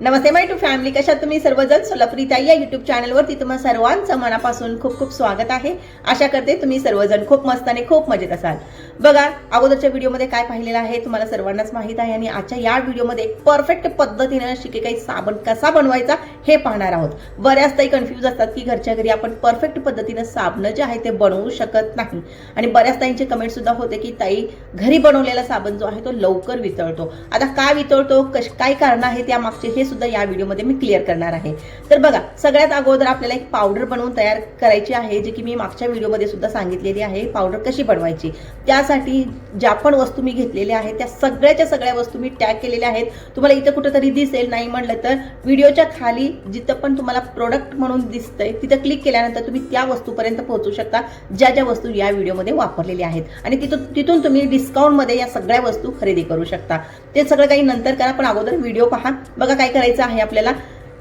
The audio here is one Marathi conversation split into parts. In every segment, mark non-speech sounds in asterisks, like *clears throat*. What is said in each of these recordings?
नमस्ते माय टू फॅमिली कशा तुम्ही? सर्वजण सोलापुरी ताई या युट्यूब चॅनलवरती तुम्हा सर्वांचं मनापासून खूप खूप स्वागत आहे. आशा करते तुम्ही सर्वजण खूप मस्त आणि खूप मजेत असाल. बघा अगोदरच्या व्हिडिओमध्ये काय पाहिलेलं आहे तुम्हाला सर्वांनाच माहीत आहे आणि आजच्या या व्हिडिओमध्ये परफेक्ट पद्धतीनं शिकेकाई साबण कसा बनवायचा हे पाहणार आहोत. बऱ्याच ताई कन्फ्यूज असतात की घरच्या घरी आपण परफेक्ट पद्धतीनं साबणं जे आहे ते बनवू शकत नाही. आणि बऱ्याच ताईंचे कमेंट सुद्धा होते की ताई घरी बनवलेला साबण जो आहे तो लवकर वितळतो. आता काय वितळतो? कश काय कारण आहे त्यामागचे? हे सुद्धा या व्हिडिओमध्ये मी क्लिअर करणार आहे. तर बघा सगळ्यात अगोदर आपल्याला एक पावडर बनवून तयार करायची आहे जे की मी मागच्या व्हिडिओमध्ये सुद्धा सांगितलेली आहे पावडर कशी बनवायची. त्यासाठी ज्या पण वस्तू मी घेतलेल्या आहेत त्या सगळ्याच्या सगळ्या वस्तू मी टॅग केलेल्या आहेत. तुम्हाला इथं कुठेतरी दिसेल नाही म्हटलं तर व्हिडिओच्या खाली जिथं पण तुम्हाला प्रोडक्ट म्हणून दिसतंय तिथं क्लिक केल्यानंतर तुम्ही त्या वस्तूपर्यंत पोहोचू शकता ज्या ज्या वस्तू या व्हिडिओमध्ये वापरलेल्या आहेत. आणि तिथून तिथून तुम्ही डिस्काउंटमध्ये या सगळ्या वस्तू खरेदी करू शकता. ते सगळं काही नंतर करा पण अगोदर व्हिडिओ पहा. बघा काय करायचं आहे आपल्याला?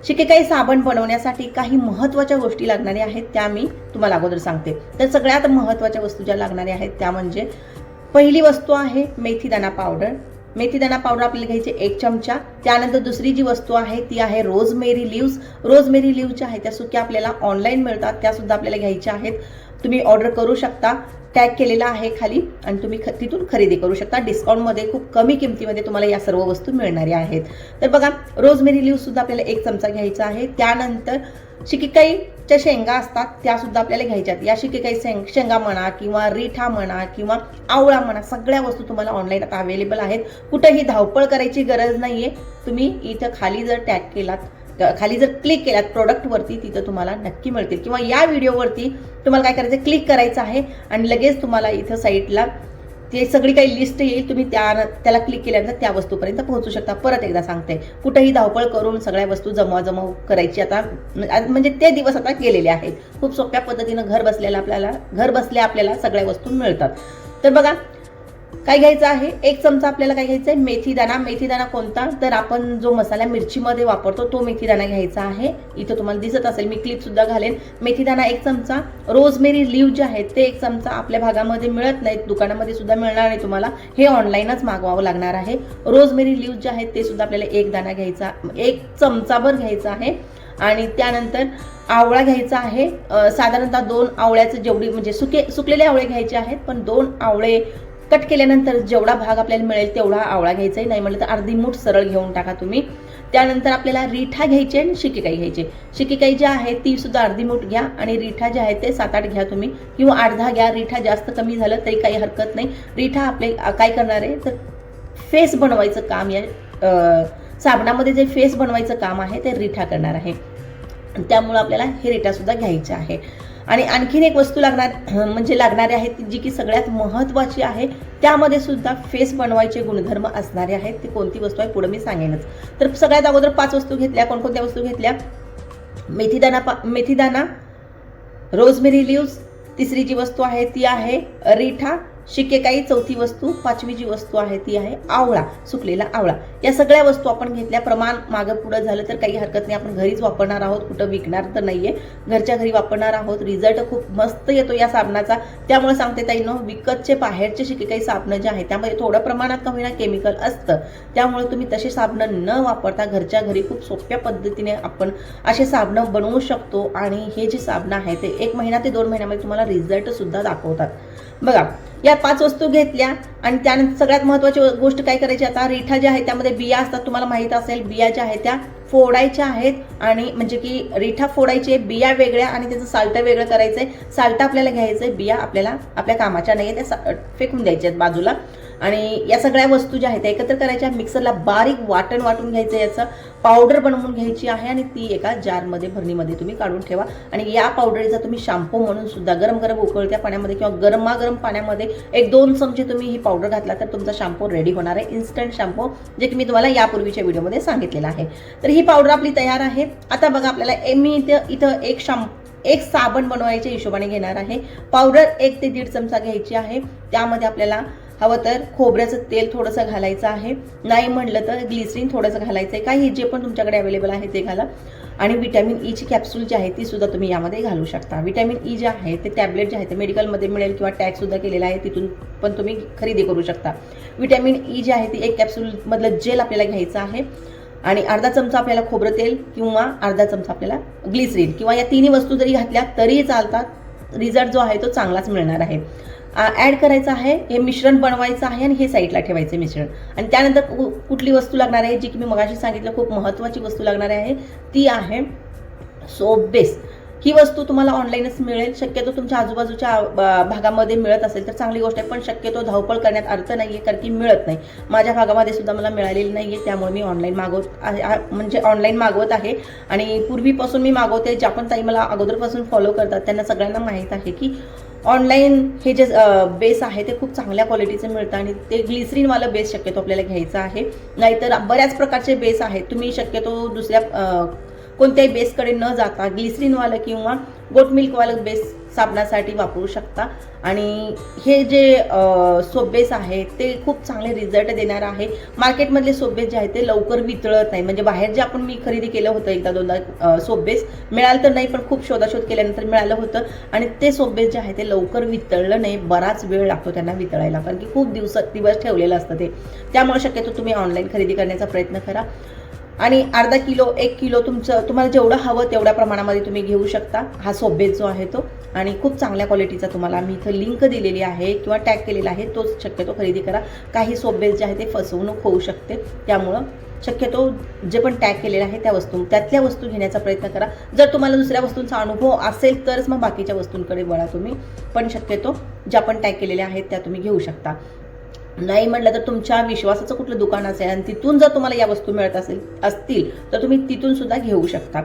शिकेकाई साबण बनवण्यासाठी काही महत्त्वाच्या गोष्टी लागणाऱ्या आहेत त्या मी तुम्हाला अगोदर सांगते. तर सगळ्यात महत्त्वाच्या वस्तू ज्या लागणाऱ्या आहेत त्या म्हणजे पहिली वस्तू आहे मेथीदाणा पावडर. मेथीदाणा पावडर आपल्याला घ्यायची एक चमचा. त्यानंतर दुसरी जी वस्तू आहे ती आहे रोजमेरी लिव्स. रोजमेरी लिव्हच्या आहेत त्या सुक्या आपल्याला ऑनलाईन मिळतात त्या सुद्धा आपल्याला घ्यायच्या आहेत. तुम्ही ऑर्डर करू शकता. टॅग केलेला आहे खाली. आणि तुम्ही ख तिथून खरेदी करू शकता. डिस्काउंटमध्ये खूप कमी किमतीमध्ये तुम्हाला या सर्व वस्तू मिळणाऱ्या आहेत. तर बघा रोजमेरी लिव्हसुद्धा आपल्याला एक चमचा घ्यायचा आहे. त्यानंतर शिकेकाईच्या शेंगा असतात त्यासुद्धा आपल्याला घ्यायच्यात या शिकेकाई शेंग शेंगा म्हणा किंवा रिठा म्हणा किंवा आवळा म्हणा सगळ्या वस्तू तुम्हाला ऑनलाईन आता अवेलेबल आहेत. कुठंही धावपळ करायची गरज नाही आहे तुम्ही इथं खाली जर टॅग केलात खाली जर क्लिक केल्यात प्रोडक्टवरती तिथं तुम्हाला नक्की मिळतील. किंवा या व्हिडिओवरती तुम्हाला काय करायचं क्लिक करायचं आहे आणि लगेच तुम्हाला इथं साईटला ते सगळी काही लिस्ट येईल तुम्ही त्या त्याला क्लिक केल्यानंतर त्या वस्तूपर्यंत पोहोचू शकता. परत एकदा सांगते. कुठेही धावपळ करून सगळ्या वस्तू जमा जमा करायची आता म्हणजे ते दिवस आता गेलेले आहेत. खूप सोप्या पद्धतीनं घर बसलेल्या आपल्याला घर बसल्या आपल्याला सगळ्या वस्तू मिळतात. तर बघा काय घ्यायचं आहे? एक चमचा आपल्याला काय घ्यायचं आहे मेथीदाणा मेथीदाणा कोणता? तर आपण जो मसाला मिरचीमध्ये वापरतो तो मेथीदाणा घ्यायचा आहे. इथं तुम्हाला दिसत असेल मी क्लिप सुद्धा घालेन. मेथीदाणा एक चमचा. रोजमेरी लिव्ह जे आहेत ते एक चमचा आपल्या भागामध्ये मिळत नाहीत. दुकानामध्ये सुद्धा मिळणार नाही तुम्हाला. हे ऑनलाईनच मागवावं लागणार आहे. रोजमेरी लिव्ह जे आहेत ते सुद्धा आपल्याला एक दाणा घ्यायचा एक चमचाभर घ्यायचा आहे. आणि त्यानंतर आवळा घ्यायचा आहे. साधारणतः दोन आवळ्याचं जेवढी म्हणजे सुके सुकलेले आवळे घ्यायचे आहेत पण दोन आवळे कट केल्यानंतर जेवढा भाग आपल्याला मिळेल तेवढा आवळा घ्यायचा नाही म्हटलं तर अर्धी मूठ सरळ घेऊन टाका तुम्ही. त्यानंतर आपल्याला रिठा घ्यायची आणि शिकेकाई घ्यायची. शिकेकाई जी आहे ती सुद्धा अर्धी मूठ घ्या आणि रिठा जे आहे ते सात आठ घ्या तुम्ही. किंवा अर्धा घ्या रिठा जास्त कमी झालं तरी काही हरकत नाही. रिठा आपले काय करणार आहे? तर फेस बनवायचं काम या साबणामध्ये जे फेस बनवायचं काम आहे ते रिठा करणार आहे. त्यामुळं आपल्याला हे रिठा सुद्धा घ्यायचे आहे. आणि आणखीन एक वस्तू लागणार *clears throat* म्हणजे लागणारी आहे ती जी की सगळ्यात महत्त्वाची आहे त्यामध्ये सुद्धा फेस बनवायचे गुणधर्म असणारे आहेत ती कोणती वस्तू आहे पुढे मी सांगेनच. तर सगळ्यात अगोदर पाच वस्तू घेतल्या कोणकोणत्या वस्तू घेतल्या? मेथीदाना पा मेथीदाना रोजमेरी लिव्ज तिसरी जी वस्तू आहे ती आहे रिठा शिकेकाई चौथी वस्तू पाचवी जी वस्तू आहे ती आहे आवळा सुकलेला आवळा. या सगळ्या वस्तू आपण घेतल्या प्रमाण मागं पुढं झालं तर काही हरकत नाही. आपण घरीच वापरणार आहोत कुठं विकणार तर नाहीये. घरच्या घरी वापरणार आहोत रिझल्ट खूप मस्त येतो या साबणाचा. त्यामुळे सांगते ताई न विकतचे बाहेरचे शिकेकाई साबणं जे आहे त्यामध्ये थोड्या प्रमाणात का होईना केमिकल असतं. त्यामुळे तुम्ही तसे साबणं न वापरता घरच्या घरी खूप सोप्या पद्धतीने आपण असे साबणं बनवू शकतो. आणि हे जे साबणं आहे ते एक महिना ते दोन महिन्यामध्ये तुम्हाला रिझल्ट सुद्धा दाखवतात. बघा या पाच वस्तू घेतल्या आणि त्यानंतर सगळ्यात महत्त्वाची गोष्ट काय करायची आता? रिठा ज्या आहेत त्यामध्ये बिया असतात तुम्हाला माहीत असेल बिया ज्या आहेत त्या फोडायच्या आहेत आणि म्हणजे की रिठा फोडायचे बिया वेगळ्या आणि त्याचं साल्ट वेगळं करायचं आहे साल्ट आपल्याला घ्यायचं आहे बिया आपल्याला आपल्या कामाच्या नाही त्या फेकून द्यायच्या आहेत बाजूला. आणि या सगळ्या वस्तू ज्या आहेत त्या एकत्र करायच्या. मिक्सरला बारीक वाटण वाटून घ्यायचं याचं पावडर बनवून घ्यायची आहे आणि ती एका जारमध्ये भरणीमध्ये तुम्ही काढून ठेवा. आणि या पावडरीचा तुम्ही शॅम्पू म्हणून सुद्धा गरम गरम उकळत्या पाण्यामध्ये किंवा गरमागरम पाण्यामध्ये एक दोन चमचे तुम्ही ही पावडर घातला तर तुमचा शॅम्पू रेडी होणार आहे. इन्स्टंट शॅम्पू जे की मी तुम्हाला यापूर्वीच्या व्हिडिओमध्ये सांगितलेलं आहे. तर ही पावडर आपली तयार आहे. आता बघा आपल्याला मी इथं इथं एक शॅम्पू एक साबण बनवायच्या हिशोबाने घेणार आहे. पावडर एक ते दीड चमचा घ्यायची आहे. त्यामध्ये आपल्याला हवं तर खोबऱ्याचं तेल थोडंसं घालायचं आहे. नाही म्हटलं तर ग्लिसरीन थोडंसं घालायचं आहे. काही जे पण तुमच्याकडे अवेलेबल आहे ते घाला. आणि विटॅमिन ईची कॅप्सूल जी आहे ती सुद्धा तुम्ही यामध्ये घालू शकता. विटॅमिन ई e जे आहे ते टॅबलेट जे आहे ते मेडिकलमध्ये मिळेल किंवा टॅगसुद्धा केलेला आहे तिथून पण तुम्ही खरेदी करू शकता. विटॅमिन ई e जे आहे ती एक कॅप्सूलमधलं जेल आपल्याला घ्यायचं आहे. आणि अर्धा चमचा आपल्याला खोबरं तेल किंवा अर्धा चमचा आपल्याला ग्लिसरीन किंवा या तिन्ही वस्तू जरी घातल्या तरी चालतात. रिझल्ट जो आहे तो चांगलाच मिळणार आहे. ॲड करायचं आहे हे मिश्रण बनवायचं आहे आणि हे साईडला ठेवायचं मिश्रण. आणि त्यानंतर कु- कुठली वस्तू लागणार आहे जी की मी मगाशी सांगितलं खूप महत्त्वाची वस्तू लागणार आहे ती आहे सोप बेस ही वस्तू तुम्हाला ऑनलाईनच मिळेल. शक्यतो तुमच्या आजूबाजूच्या भागामध्ये मिळत असेल तर चांगली गोष्ट आहे पण शक्यतो धावपळ करण्यात अर्थ नाही आहे कारण की मिळत नाही. माझ्या भागामध्ये सुद्धा मला मिळालेली नाही आहे त्यामुळे मी ऑनलाईन मागवत आहे म्हणजे ऑनलाईन मागवत आहे. आणि पूर्वीपासून मी मागवते ज्या पण ताई मला अगोदरपासून फॉलो करतात त्यांना सगळ्यांना माहीत आहे की ऑनलाईन हे जे बेस आहे ते खूप चांगल्या क्वालिटीचं मिळतं आणि ते ग्लिसरीनवालं बेस शक्यतो आपल्याला घ्यायचं आहे. नाहीतर बऱ्याच प्रकारचे बेस आहेत. तुम्ही शक्यतो दुसऱ्या कोणत्याही बेसकडे न जाता ग्लिसरीनवालं किंवा गोट मिल्कवालं बेस साबणासाठी वापरू शकता. आणि हे जे सोप बेस आहे ते खूप चांगले रिझल्ट देणार आहे. मार्केटमधले सोप बेस जे आहे ते लवकर वितळत नाही. म्हणजे बाहेर जे आपण मी खरेदी केलं होतं एकदा दोनदा सोप बेस मिळालं तर नाही पण खूप शोधाशोध केल्यानंतर मिळालं होतं. आणि ते सोप बेस जे आहे ते लवकर वितळलं नाही. बराच वेळ लागतो त्यांना वितळायला कारण की खूप दिवस दिवस ठेवलेलं असतं ते. त्यामुळे शक्यतो तुम्ही ऑनलाईन खरेदी करण्याचा प्रयत्न करा. आणि अर्धा किलो एक किलो तुमचं तुम्हाला जेवढं हवं तेवढ्या प्रमाणामध्ये तुम्ही घेऊ शकता. हा सोबेत जो आहे तो. आणि खूप चांगल्या क्वालिटीचा तुम्हाला मी इथं लिंक दिलेली आहे किंवा टॅग केलेला आहे तोच शक्यतो खरेदी करा. काही सोबेत जे आहे ते फसवणूक होऊ शकते. त्यामुळं शक्यतो जे पण टॅग केलेलं आहे त्या वस्तू त्यातल्या वस्तू घेण्याचा प्रयत्न करा. जर तुम्हाला दुसऱ्या वस्तूंचा अनुभव असेल तरच मग बाकीच्या वस्तूंकडे वळा तुम्ही. पण शक्यतो ज्या पण टॅग केलेल्या आहेत त्या तुम्ही घेऊ शकता. नाही म्हटलं तर तुमच्या विश्वासाचं कुठलं दुकान असेल? आणि तिथून जर तुम्हाला या वस्तू मिळत असेल असतील तर तुम्ही तिथून सुद्धा घेऊ शकता.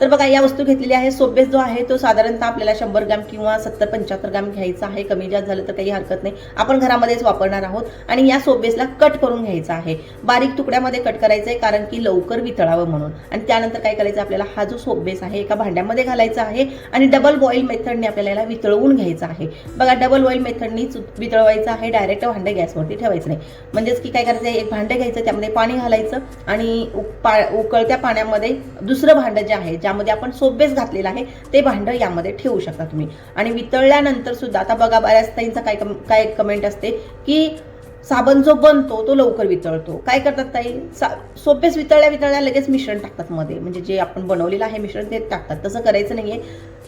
तर बघा या वस्तू घेतलेल्या आहे. सोबेस जो आहे तो साधारणतः आपल्याला शंभर ग्राम किंवा सत्तर पंच्याहत्तर ग्राम घ्यायचा आहे. कमी जास्त झालं तर काही हरकत नाही. आपण घरामध्येच वापरणार आहोत आणि या सोबेसला कट करून घ्यायचा आहे. बारीक तुकड्यामध्ये कट करायचं आहे कारण की लवकर वितळावं म्हणून. आणि त्यानंतर काय करायचं आपल्याला हा जो सोबेस आहे एका भांड्यामध्ये घालायचा आहे आणि डबल बॉईल मेथडने आपल्याला याला वितळवून घ्यायचं आहे. बघा डबल बॉईल मेथडनीच वितळवायचं आहे डायरेक्ट भांडे गॅसवरती ठेवायचं नाही. म्हणजेच की काय करायचं आहे एक भांडं घ्यायचं त्यामध्ये पाणी घालायचं आणि पा उकळत्या पाण्यामध्ये दुसरं भांडं जे आहे ज्यामध्ये आपण सोबेस घातलेलं आहे ते भांडं यामध्ये ठेवू शकता तुम्ही. आणि वितळल्यानंतर सुद्धा आता बघा बऱ्याच ताईंचा काय कम काय कमेंट असते की साबण जो बनतो तो लवकर वितळतो. काय करतात ताई? सा सोपेस वितळल्या वितळल्या लगेच मिश्रण टाकतात मध्ये. म्हणजे जे आपण बनवलेलं आहे मिश्रण ते टाकतात. तसं करायचं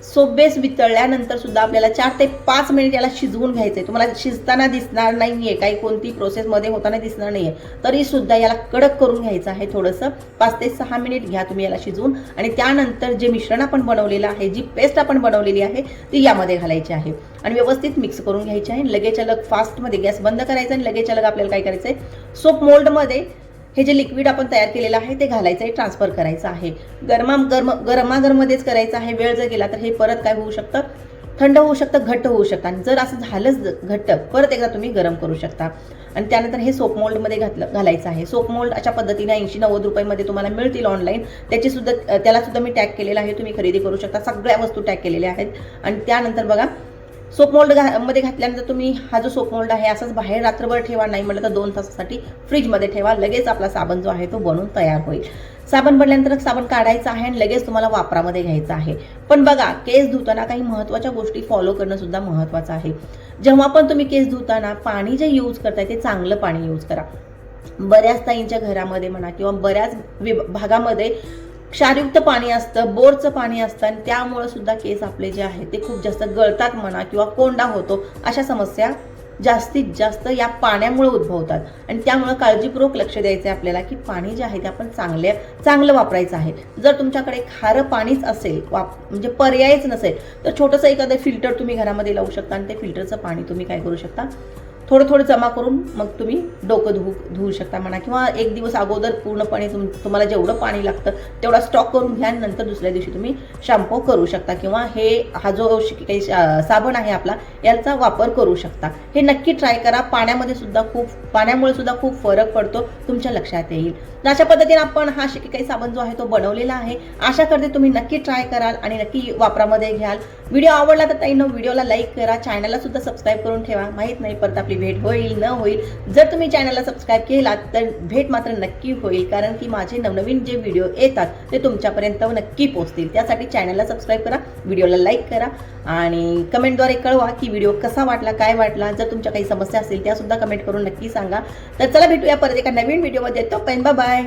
सोप सोबेस वितळल्यानंतर सुद्धा आपल्याला चार ते पाच मिनिट याला शिजवून घ्यायचं आहे तुम्हाला शिजताना दिसणार नाहीये. काही कोणती प्रोसेसमध्ये होताना दिसणार नाहीये. तरी सुद्धा याला कडक करून घ्यायचं आहे थोडंसं. पाच ते सहा मिनिट घ्या तुम्ही याला शिजवून. आणि त्यानंतर जे मिश्रण आपण बनवलेलं आहे जी पेस्ट आपण बनवलेली आहे ती यामध्ये घालायची आहे. आणि व्यवस्थित मिक्स करून घ्यायची आहे. लगेच अलग फास्टमध्ये गॅस बंद करायचा आणि लगेच अलग आपल्याला काय करायचं आहे सोप मोल्डमध्ये हे जे लिक्विड आपण तयार केलेलं आहे ते घालायचं आहे ट्रान्सफर करायचं आहे. गरमा गरम गरमागरमध्येच करायचं आहे. वेळ जर गेला तर हे परत काय होऊ शकतं? थंड होऊ शकतं घट्ट होऊ शकतं. आणि जर असं झालंच घट्ट परत एकदा तुम्ही गरम करू शकता. आणि त्यानंतर हे सोप मोल्डमध्ये घातलं घालायचं आहे. सोप मोल्ड अशा पद्धतीने ऐंशी नव्वद रुपयामध्ये तुम्हाला मिळतील ऑनलाईन त्याची सुद्धा त्याला सुद्धा मी टॅग केलेला आहे. तुम्ही खरेदी करू शकता. सगळ्या वस्तू टॅग केलेल्या आहेत. आणि त्यानंतर बघा सोप मोल्ड घा मध्ये घातल्यानंतर तुम्ही हा जो सोप मोल्ड आहे असाच बाहेर रात्रभर ठेवा. नाही म्हटलं तर दोन तासासाठी फ्रीजमध्ये ठेवा. लगेच आपला साबण जो आहे तो बनून तयार होईल. साबण बनल्यानंतर साबण काढायचा आहे आणि लगेच तुम्हाला वापरामध्ये घ्यायचा आहे. पण बघा केस धुताना काही महत्त्वाच्या गोष्टी फॉलो करणं सुद्धा महत्त्वाचं आहे. जेव्हा पण तुम्ही केस धुताना पाणी जे यूज करताय ते चांगलं पाणी यूज करा. बऱ्याच ताईंच्या घरामध्ये म्हणा किंवा बऱ्याच विभ- भागामध्ये क्षारयुक्त पाणी असतं बोरचं पाणी असतं आणि त्यामुळे सुद्धा केस आपले जे आहेत ते खूप जास्त गळतात म्हणा किंवा कोंडा होतो अशा समस्या जास्तीत जास्त या पाण्यामुळे उद्भवतात. आणि त्यामुळं काळजीपूर्वक लक्ष द्यायचं आहे आपल्याला की पाणी जे आहे ते आपण चांगल्या चांगलं वापरायचं आहे. जर तुमच्याकडे खारं पाणीच असेल वाप म्हणजे पर्यायच नसेल तर छोटंसं एखादं फिल्टर तुम्ही घरामध्ये लावू शकता आणि ते फिल्टरचं पाणी तुम्ही काय करू शकता? थोडं थोडं जमा करून मग तुम्ही डोकं धुवू धुवू शकता म्हणा. किंवा एक दिवस अगोदर पूर्णपणे तुम तुम्हाला जेवढं पाणी लागतं तेवढा स्टॉक करून घ्या आणि नंतर दुसऱ्या दिवशी तुम्ही शॅम्पू करू शकता. किंवा हे हा जो काही साबण आहे आपला याचा वापर करू शकता. हे नक्की ट्राय करा. पाण्यामध्ये सुद्धा खूप पाण्यामुळे सुद्धा खूप फरक पडतो तुमच्या लक्षात येईल. तर अशा पद्धतीने आपण हा शिकेकाई साबण जो आहे तो बनवलेला आहे. आशा करते तुम्ही नक्की ट्राय कराल आणि नक्की वापरामध्ये घ्याल. व्हिडिओ आवडला तर ताईनं व्हिडिओला लाईक करा. चॅनलला सुद्धा सबस्क्राईब करून ठेवा. माहीत नाही परत आपली भेट होईल न होईल जर तुम्ही चॅनलला सबस्क्राईब केलात तर भेट मात्र नक्की होईल कारण की माझे नवनवीन जे व्हिडिओ येतात ते तुमच्यापर्यंत नक्की पोहोचतील. त्यासाठी चॅनलला सबस्क्राईब करा व्हिडिओला लाईक करा आणि कमेंटद्वारे कळवा की व्हिडिओ कसा वाटला काय वाटला. जर तुमच्या काही समस्या असतील त्यासुद्धा कमेंट करून नक्की सांगा. तर चला भेटूया परत एका नवीन व्हिडिओमध्ये तो पेन बाय